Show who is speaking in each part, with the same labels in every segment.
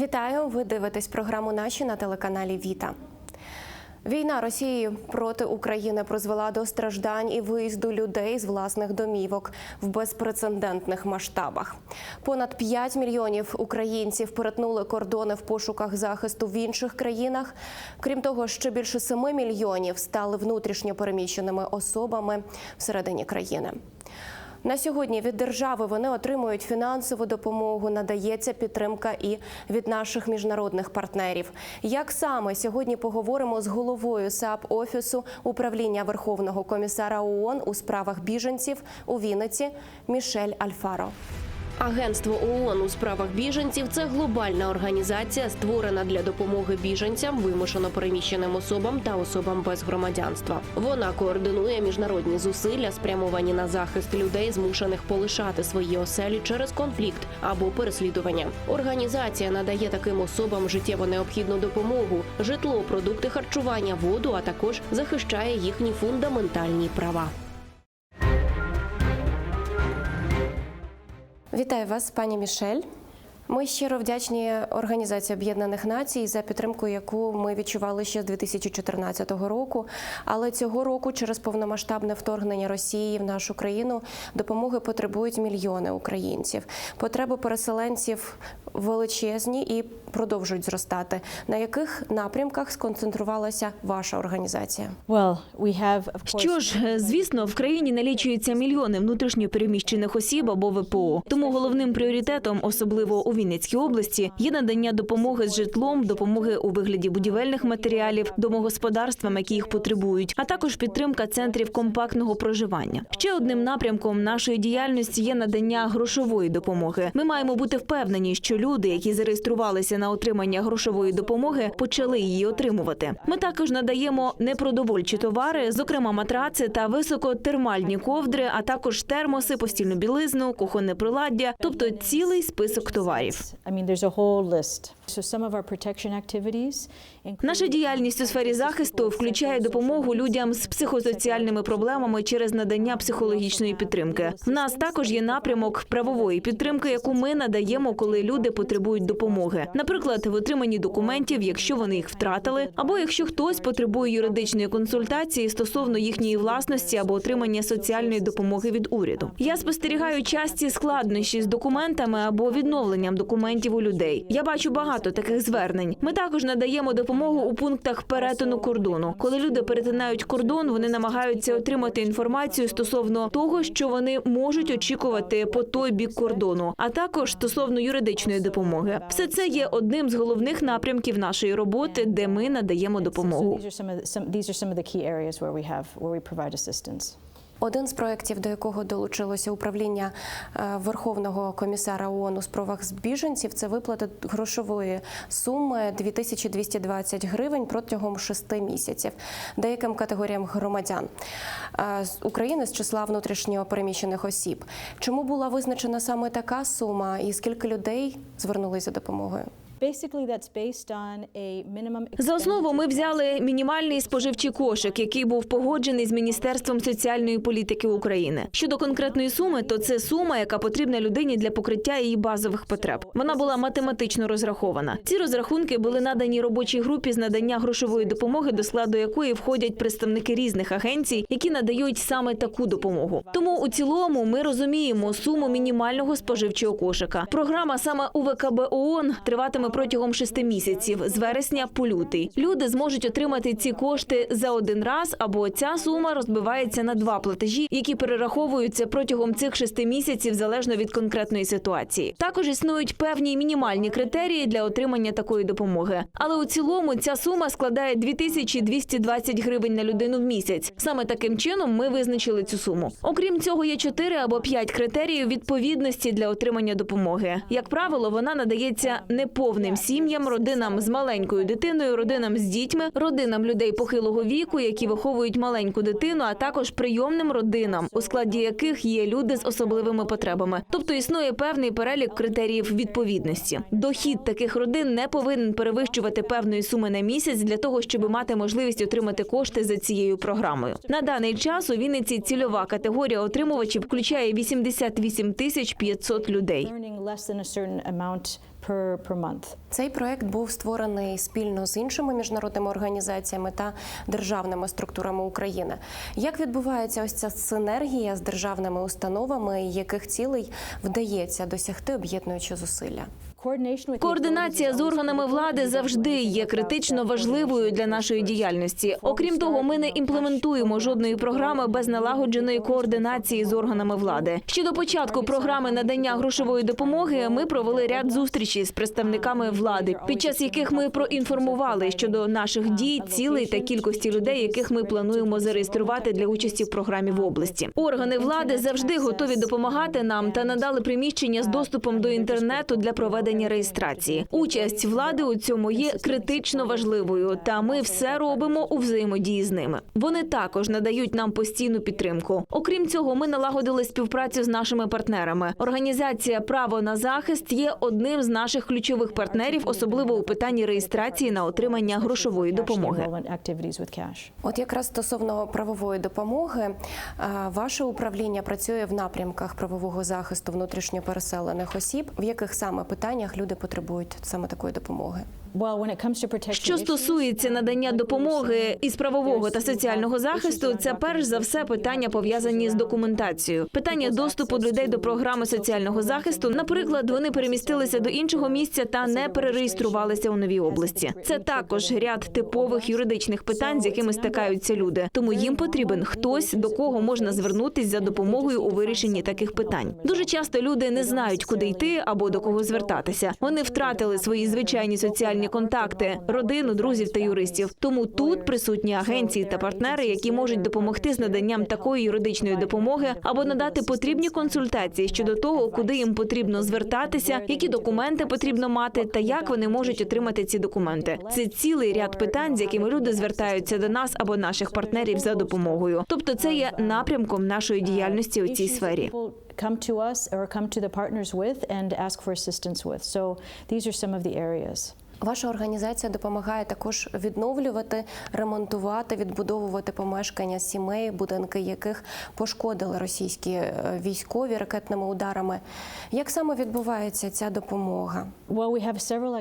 Speaker 1: Вітаю! Ви дивитесь програму наші на телеканалі Віта. Війна Росії проти України призвела до страждань і виїзду людей з власних домівок в безпрецедентних масштабах. Понад 5 мільйонів українців перетнули кордони в пошуках захисту в інших країнах. Крім того, ще більше 7 мільйонів стали внутрішньо переміщеними особами всередині країни. На сьогодні від держави вони отримують фінансову допомогу, надається підтримка і від наших міжнародних партнерів. Як саме сьогодні поговоримо з головою САП офісу управління Верховного комісара ООН у справах біженців у Вінниці Мішель Альфаро. Агентство ООН у справах біженців це глобальна організація, створена для допомоги біженцям, вимушено переміщеним особам та особам без громадянства. Вона координує міжнародні зусилля, спрямовані на захист людей, змушених полишати свої оселі через конфлікт або переслідування. Організація надає таким особам життєво необхідну допомогу, житло, продукти харчування, воду, а також захищає їхні фундаментальні права. Вітаю вас, пані Мішель. Ми щиро вдячні Організації Об'єднаних Націй за підтримку, яку ми відчували ще з 2014 року. Але цього року, через повномасштабне вторгнення Росії в нашу країну, допомоги потребують мільйони українців. Потреби переселенців величезні і продовжують зростати. На яких напрямках сконцентрувалася ваша організація?
Speaker 2: Well, we have, of course,
Speaker 3: Що ж, звісно, в країні налічується мільйони внутрішньо переміщених осіб або ВПО. Тому головним пріоритетом, особливо у Вінницькій області, є надання допомоги з житлом, допомоги у вигляді будівельних матеріалів, домогосподарствам, які їх потребують, а також підтримка центрів компактного проживання. Ще одним напрямком нашої діяльності є надання грошової допомоги. Ми маємо бути впевнені, що люди, які зареєструвалися на отримання грошової допомоги, почали її отримувати. Ми також надаємо непродовольчі товари, зокрема матраци та високотермальні ковдри, а також термоси, постільну білизну, кухонне приладдя, тобто цілий список товарів.
Speaker 2: I mean, there's a whole list.
Speaker 3: Наша діяльність у сфері захисту включає допомогу людям з психосоціальними проблемами через надання психологічної підтримки. В нас також є напрямок правової підтримки, яку ми надаємо, коли люди потребують допомоги. Наприклад, в отриманні документів, якщо вони їх втратили, або якщо хтось потребує юридичної консультації стосовно їхньої власності або отримання соціальної допомоги від уряду. Я спостерігаю часті складнощі з документами або відновленням документів у людей. Я бачу багато таких звернень. Ми також надаємо допомогу у пунктах перетину кордону. Коли люди перетинають кордон, вони намагаються отримати інформацію стосовно того, що вони можуть очікувати по той бік кордону, а також стосовно юридичної допомоги. Все це є одним з головних напрямків нашої роботи, де ми надаємо допомогу.
Speaker 1: Один з проєктів, до якого долучилося управління е, Верховного комісара ООН з біженців, це виплата грошової суми 2220 гривень протягом шести місяців деяким категоріям громадян е, України з числа внутрішньо переміщених осіб. Чому була визначена саме така сума, і скільки людей звернулися за допомогою?
Speaker 3: За основу ми взяли мінімальний споживчий кошик, який був погоджений з Міністерством соціальної політики України. Щодо конкретної суми, то це сума, яка потрібна людині для покриття її базових потреб. Вона була математично розрахована. Ці розрахунки були надані робочій групі з надання грошової допомоги, до складу якої входять представники різних агенцій, які надають саме таку допомогу. Тому у цілому ми розуміємо суму мінімального споживчого кошика. Програма саме УВКБ ООН триватиме протягом шести місяців з вересня по лютий. Люди зможуть отримати ці кошти за один раз, або ця сума розбивається на два платежі, які перераховуються протягом цих шести місяців залежно від конкретної ситуації. Також існують певні мінімальні критерії для отримання такої допомоги. Але у цілому ця сума складає 2220 гривень на людину в місяць. Саме таким чином ми визначили цю суму. Окрім цього, є чотири або п'ять критеріїв відповідності для отримання допомоги. Як правило, вона надається неповним сім'ям, родинам з маленькою дитиною, родинам з дітьми, родинам людей похилого віку, які виховують маленьку дитину, а також прийомним родинам, у складі яких є люди з особливими потребами. Тобто існує певний перелік критеріїв відповідності. Дохід таких родин не повинен перевищувати певної суми на місяць для того, щоб мати можливість отримати кошти за цією програмою. На даний час у Вінниці цільова категорія отримувачів включає 88 тисяч 500 людей.
Speaker 2: Per, per month.
Speaker 1: Цей проект був створений спільно з іншими міжнародними організаціями та державними структурами України. Як відбувається ось ця синергія з державними установами, яких цілей вдається досягти об'єднуючи зусилля?
Speaker 3: Координація з органами влади завжди є критично важливою для нашої діяльності. Окрім того, ми не імплементуємо жодної програми без налагодженої координації з органами влади. Ще до початку програми надання грошової допомоги ми провели ряд зустрічей з представниками влади, під час яких ми проінформували щодо наших дій, цілей та кількості людей, яких ми плануємо зареєструвати для участі в програмі в області. Органи влади завжди готові допомагати нам та надали приміщення з доступом до інтернету для проведення реєстрації. Участь влади у цьому є критично важливою, та ми все робимо у взаємодії з ними. Вони також надають нам постійну підтримку. Окрім цього, ми налагодили співпрацю з нашими партнерами. Організація Право на захист є одним з наших ключових партнерів, особливо у питанні реєстрації на отримання грошової допомоги.
Speaker 1: От якраз стосовно правової допомоги, ваше управління працює в напрямках правового захисту внутрішньопереселених осіб. В яких саме питаннях люди потребують саме такої допомоги?
Speaker 3: Що стосується надання допомоги із правового та соціального захисту, це перш за все питання пов'язані з документацією. Питання доступу людей до програми соціального захисту. Наприклад, вони перемістилися до іншого місця та не перереєструвалися у новій області. Це також ряд типових юридичних питань, з якими стикаються люди. Тому їм потрібен хтось, до кого можна звернутись за допомогою у вирішенні таких питань. Дуже часто люди не знають, куди йти або до кого звертатися. Вони втратили свої звичайні соціальні контакти, родину, друзів та юристів. Тому тут присутні агенції та партнери, які можуть допомогти з наданням такої юридичної допомоги або надати потрібні консультації щодо того, куди їм потрібно звертатися, які документи потрібно мати, та як вони можуть отримати ці документи. Це цілий ряд питань, з якими люди звертаються до нас або наших партнерів за допомогою. Тобто, це є напрямком нашої діяльності у цій сфері.
Speaker 2: Come to us or come to the partners with and ask for assistance with. So these are some of the areas.
Speaker 1: Ваша організація допомагає також відновлювати, ремонтувати, відбудовувати помешкання сімей, будинки яких пошкодили російські е, військові ракетними ударами. Як саме відбувається ця допомога?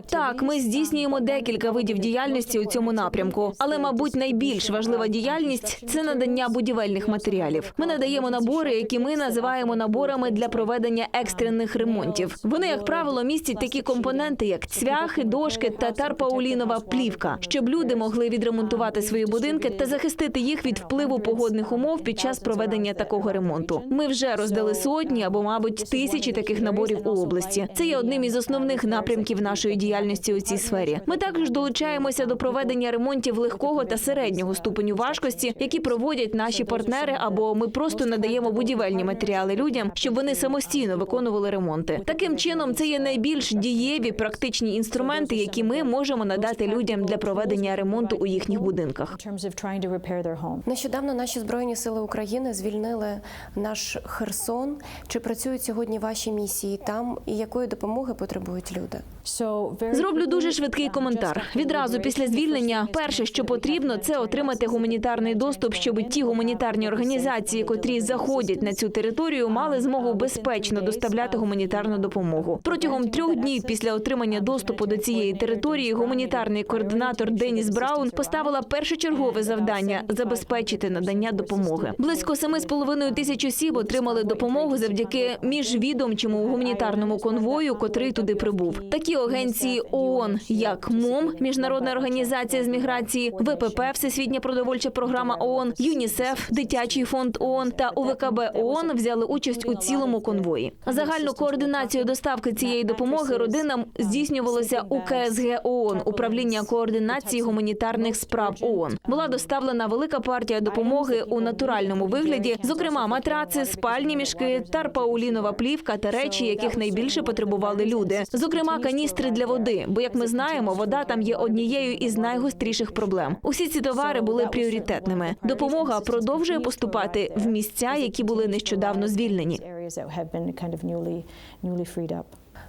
Speaker 3: Так, ми здійснюємо декілька видів діяльності у цьому напрямку, але, мабуть, найбільш важлива діяльність це надання будівельних матеріалів. Ми надаємо набори, які ми називаємо наборами для проведення екстрених ремонтів. Вони, як правило, містять такі компоненти, як цвяхи, дошки та тарпаулінова плівка, щоб люди могли відремонтувати свої будинки та захистити їх від впливу погодних умов під час проведення такого ремонту. Ми вже роздали сотні або, мабуть, тисячі таких наборів у області. Це є одним із основних напрямків нашої діяльності у цій сфері. Ми також долучаємося до проведення ремонтів легкого та середнього ступеню важкості, які проводять наші партнери, або ми просто надаємо будівельні матеріали людям, щоб вони самостійно виконували ремонти. Таким чином, це є найбільш дієві практичні інструменти, які ми можемо надати людям для проведення ремонту у їхніх будинках.
Speaker 1: Нещодавно наші збройні сили України звільнили наш Херсон. Чи працюють сьогодні ваші місії там, і якої допомоги потребують люди?
Speaker 3: Зроблю дуже швидкий
Speaker 2: um,
Speaker 3: коментар. Відразу після звільнення, перше, що потрібно, це отримати гуманітарний доступ, щоб ті гуманітарні організації, котрі заходять на цю територію, мали змогу безпечно доставляти гуманітарну допомогу. Протягом трьох днів після отримання доступу до цієї території гуманітарний координатор Деніс Браун поставила першочергове завдання забезпечити надання допомоги. Близько семи з половиною тисяч осіб отримали допомогу завдяки міжвідомчому гуманітарному конвою, котрий туди прибув. Такі агенції ООН, як МОМ, міжнародна організація з міграції, ВПП, Всесвітня продовольча програма ООН, ЮНІСЕФ, Дитячий фонд ООН та УВКБ ООН взяли участь у цілому конвої. Загальну координацію доставки цієї допомоги родинам здійснювалося у КСГ ООН, управління координації гуманітарних справ ООН. Була доставлена велика партія допомоги у натуральному вигляді, зокрема матраци, спальні мішки, тарпаулінова плівка та речі, яких найбільше потребували люди. Зокрема, каністри для води. Бо, як ми знаємо, вода там є однією із найгостріших проблем. Усі ці товари були пріоритетними. Допомога продовжує поступати в місця, які були нещодавно звільнені.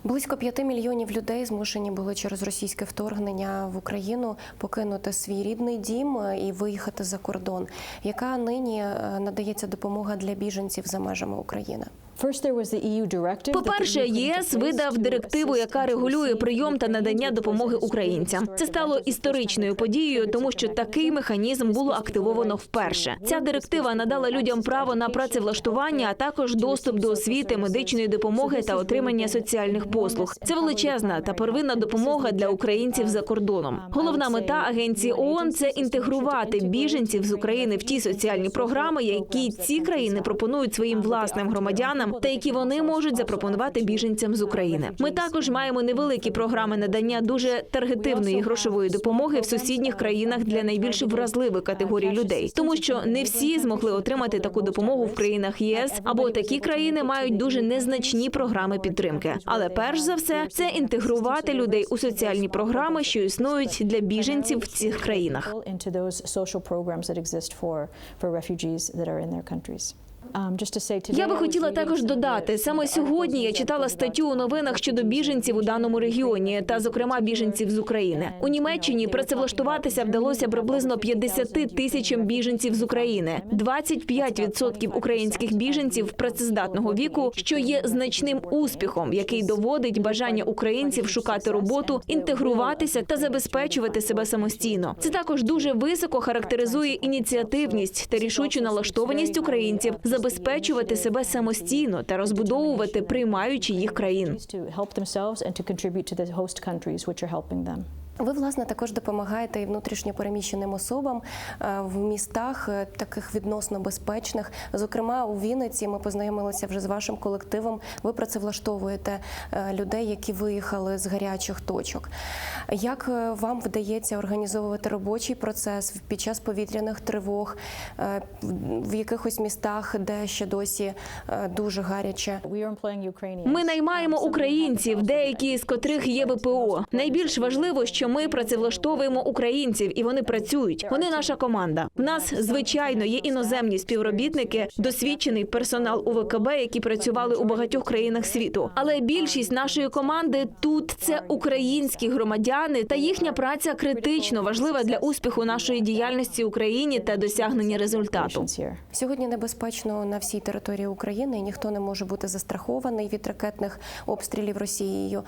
Speaker 1: Близько п'яти мільйонів людей змушені були через російське вторгнення в Україну покинути свій рідний дім е, і виїхати за кордон. Яка нині е, надається допомога для біженців за межами України?
Speaker 2: EU put into
Speaker 3: єС видав директиву, яка регулює прийом та надання допомоги українцям. Це стало історичною подією, тому що такий механізм було активовано вперше. Ця директива надала людям право на працевлаштування, а також доступ до освіти, медичної допомоги та отримання соціальних послуг. Це величезна та первинна допомога для українців за кордоном. Головна мета агенції ООН – це інтегрувати біженців з України в ті соціальні програми, які ці країни пропонують своїм власним громадянам, та які вони можуть запропонувати біженцям з України. Ми також маємо невеликі програми надання дуже таргетивної грошової допомоги в сусідніх країнах для найбільш вразливих категорій людей, тому що не всі змогли отримати таку допомогу в країнах ЄС, або такі країни мають дуже незначні програми підтримки. Але перш за все, це інтегрувати людей у соціальні програми, що існують для біженців в цих країнах.
Speaker 2: into those social programs that exist for, for refugees that are in their countries. Um,
Speaker 3: Я би хотіла також додати саме сьогодні. Я читала статтю у новинах щодо біженців у даному регіоні, та зокрема біженців з України. У Німеччині працевлаштуватися вдалося приблизно 50 тисячам біженців з України. 25% українських біженців працездатного віку, що є значним успіхом, який доводить бажання українців шукати роботу, інтегруватися та забезпечувати себе самостійно. Це також дуже високо характеризує ініціативність та рішучу налаштованість українців забезпечувати себе самостійно та розбудовувати приймаючи їх країн.
Speaker 1: Ви власне також допомагаєте і внутрішньо переміщеним особам е, в містах е, таких відносно безпечних. Зокрема, у Вінниці ми познайомилися вже з вашим колективом. Ви працевлаштовуєте е, людей, які виїхали з гарячих точок. Як вам вдається організовувати робочий процес під час повітряних тривог в- якихось містах, де ще досі дуже гаряче?
Speaker 3: Ми наймаємо українців, деякі з котрих є ВПО. Найбільш важливо, що ми працевлаштовуємо українців, і вони працюють. Вони наша команда. В нас звичайно є іноземні співробітники, досвідчений персонал УВКБ, які працювали у багатьох країнах світу. Але більшість нашої команди тут це українські громадяни, та їхня праця критично важлива для успіху нашої діяльності в Україні та досягнення результату.
Speaker 1: Сьогодні небезпечно на всій території України, і ніхто не може бути застрахований від ракетних обстрілів Росією.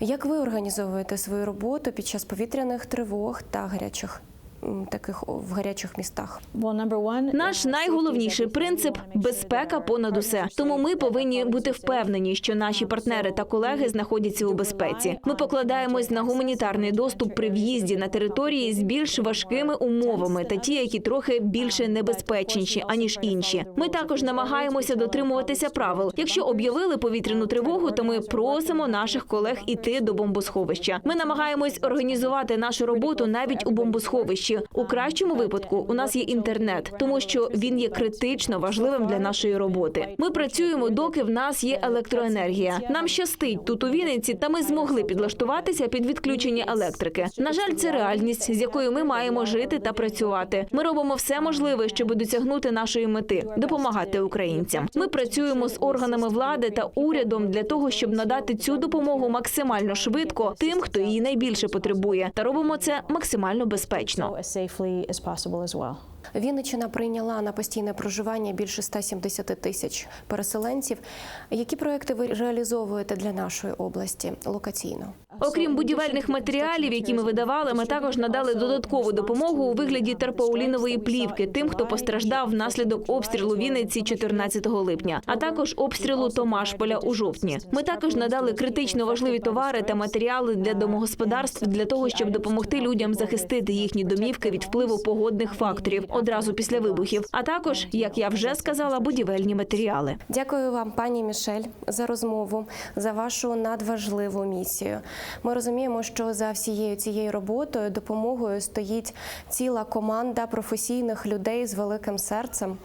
Speaker 1: Як ви організовуєте свою роботу під час повітряних тривог та гарячих таких в гарячих містах?
Speaker 3: Наш найголовніший принцип безпека понад усе. Тому ми повинні бути впевнені, що наші партнери та колеги знаходяться у безпеці. Ми покладаємось на гуманітарний доступ при в'їзді на території з більш важкими умовами та ті, які трохи більше небезпечніші аніж інші. Ми також намагаємося дотримуватися правил. Якщо об'явили повітряну тривогу, то ми просимо наших колег іти до бомбосховища. Ми намагаємось організувати нашу роботу навіть у бомбосховищі. У кращому випадку у нас є інтернет, тому що він є критично важливим для нашої роботи. Ми працюємо, доки в нас є електроенергія. Нам щастить тут у Вінниці, та ми змогли підлаштуватися під відключення електрики. На жаль, це реальність, з якою ми маємо жити та працювати. Ми робимо все можливе, щоб досягнути нашої мети допомагати українцям. Ми працюємо з органами влади та урядом для того, щоб надати цю допомогу максимально швидко тим, хто її найбільше потребує, та робимо це максимально безпечно.
Speaker 2: As safely as possible as well.
Speaker 1: Вінниччина прийняла на постійне проживання більше 170 тисяч переселенців. Які проекти ви реалізовуєте для нашої області локаційно?
Speaker 3: Окрім будівельних матеріалів, які ми видавали, ми також надали додаткову допомогу у вигляді терпоулінової плівки тим, хто постраждав внаслідок обстрілу Вінниці 14 липня, а також обстрілу Томашполя у жовтні. Ми також надали критично важливі товари та матеріали для домогосподарств для того, щоб допомогти людям захистити їхні домівки від впливу погодних факторів одразу після вибухів. А також, як я вже сказала, будівельні матеріали.
Speaker 1: Дякую вам, пані Мішель, за розмову, за вашу надважливу місію. Ми розуміємо, що за всією цією роботою, допомогою стоїть ціла команда професійних людей з великим серцем,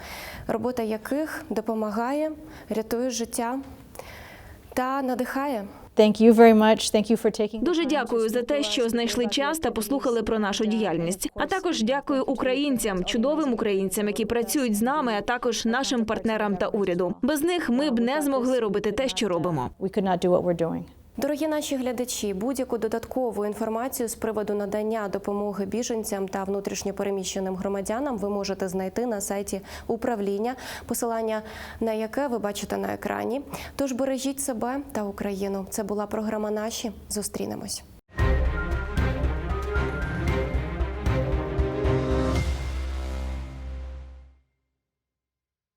Speaker 1: робота яких допомагає, рятує життя та надихає.
Speaker 2: Thank you very much. Thank you for taking.
Speaker 3: Дуже дякую за те, що знайшли час та послухали про нашу діяльність. А також дякую українцям, чудовим українцям, які працюють з нами, а також нашим партнерам та уряду. Без них ми б не змогли робити те, що робимо.
Speaker 1: Дорогі наші глядачі, будь-яку додаткову інформацію з приводу надання допомоги біженцям та внутрішньопереміщеним громадянам ви можете знайти на сайті управління, посилання на яке ви бачите на екрані. Тож бережіть себе та Україну. Це була програма Наші. Зустрінемось.